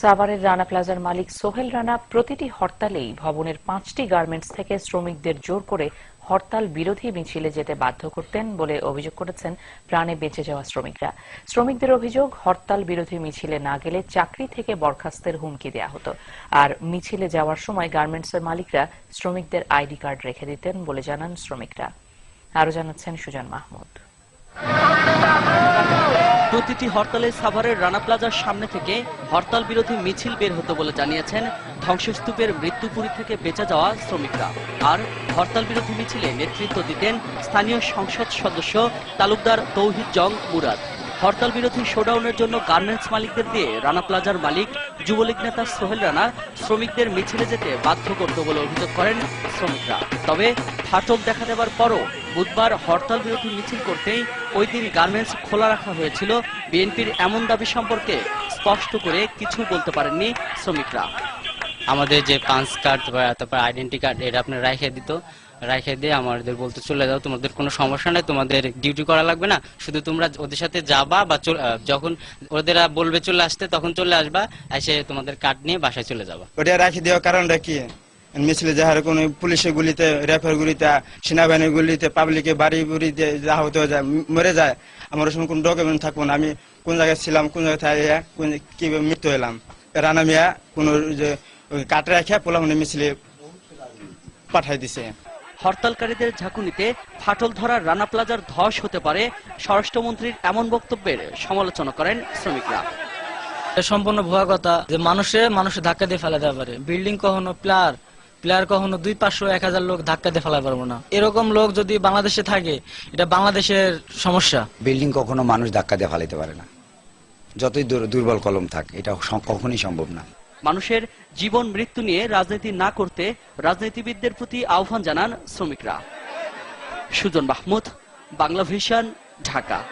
সাভারের রানা প্লাজার মালিক সোহেল রানা প্রতিটি হরতালেই ভবনের পাঁচটি গার্মেন্টস থেকে শ্রমিকদের জোর করে হরতাল বিরোধী মিছিলে যেতে বাধ্য করতেন বলে অভিযোগ করেছেন প্রাণে বেঁচে যাওয়া শ্রমিকরা। শ্রমিকদের অভিযোগ, হরতাল বিরোধী মিছিলে না গেলে চাকরি থেকে বরখাস্তের হুমকি দেওয়া হতো। আর মিছিলে যাওয়ার সময় গার্মেন্টসের মালিকরা শ্রমিকদের আইডি কার্ড রেখে দিতেন বলে জানান শ্রমিকরা। আরও জানাচ্ছেন সুজন মাহমুদ। প্রতিটি হরতালে সাভারের রানা প্লাজার সামনে থেকে হরতাল বিরোধী মিছিল বের হতো বলে জানিয়েছেন ধ্বংসস্তূপের মৃত্যুপুরী থেকে বেঁচে যাওয়া শ্রমিকরা। আর হরতাল বিরোধী মিছিলে নেতৃত্ব দিতেন স্থানীয় সংসদ সদস্য তালুকদার তৌহিদ জং মুরাদ। হরতাল বিরোধী শোডাউনের জন্য গার্মেন্টস মালিকদের দিয়ে রানা প্লাজার মালিক যুবলীগ নেতা সোহেল রানা শ্রমিকদের মিছিলে যেতে বাধ্য করত বলে অভিযোগ করেন শ্রমিকরা। তবে ফাটক দেখা দেওয়ার পরও বুধবার হরতাল বিরোধী মিছিল করতেই ওই দিন গার্মেন্টস খোলা রাখা হয়েছিল। বিএনপির এমন দাবি সম্পর্কে স্পষ্ট করে কিছু বলতে পারেননি শ্রমিকরা। আমাদের যে পাঁচ কার্ড তারপর আইডেন্টি কার্ড, এটা আপনার রাইখে দিত। রাইখে দিয়ে আমাদের বলতে চলে যাও, তোমাদের কোনো সমস্যা নেই, তোমাদের ডিউটি করা লাগবে না। শুধু তোমরা ওদের সাথে যাবা বা যখন ওদের বলবে চলে আসতে, তখন চলে আসবা, এসে তোমাদের কার্ড নিয়ে বাসায় চলে যাবা। ওটা রাখি দেওয়ার কারণটা কি? মিছিলে যাহার কোনো পুলিশের গুলিতে, রেফার গুলিতে, সেনাবাহিনীর গুলিতে পাবলিকে বাড়ি বুড়িতে যা হতে যায় মরে যায়, আমার সময় কোনো ডকুমেন্ট থাকব না। আমি কোন জায়গায় ছিলাম, কোন জায়গায় থাকে কোন মৃত্যু হলাম রানা মিয়া কোনো কাট রাখা পোলা মিছিলে পাঠাই দিছে। হরতালকারীদের ঝাঁকুনিতে ফাটল ধরা রানা প্লাজার ধস হতে পারে স্বরাষ্ট্রমন্ত্রীর এমন বক্তব্যের সমালোচনা করেন শ্রমিকরা। এটা সম্পূর্ণ ভুয়া কথা যে মানুষে মানুষে ধাক্কা দিয়ে ফেলা দেওয়া পারে। বিল্ডিং কখনো প্লার প্লেয়ার কখনো দুই পাঁচশো এক হাজার লোক ধাক্কা দিয়ে ফেলা পারব না। এরকম লোক যদি বাংলাদেশে থাকে এটা বাংলাদেশের সমস্যা। বিল্ডিং কখনো মানুষ ধাক্কা দিয়ে ফালাইতে পারে না। যতই দুর- দুর্বল কলম থাক এটা কখনোই সম্ভব না। মানুষের জীবন মৃত্যু নিয়ে রাজনীতি না করতে রাজনীতিবিদদের প্রতি আহ্বান জানান শ্রমিকরা। সুজন মাহমুদ বাংলা ভিশন ঢাকা।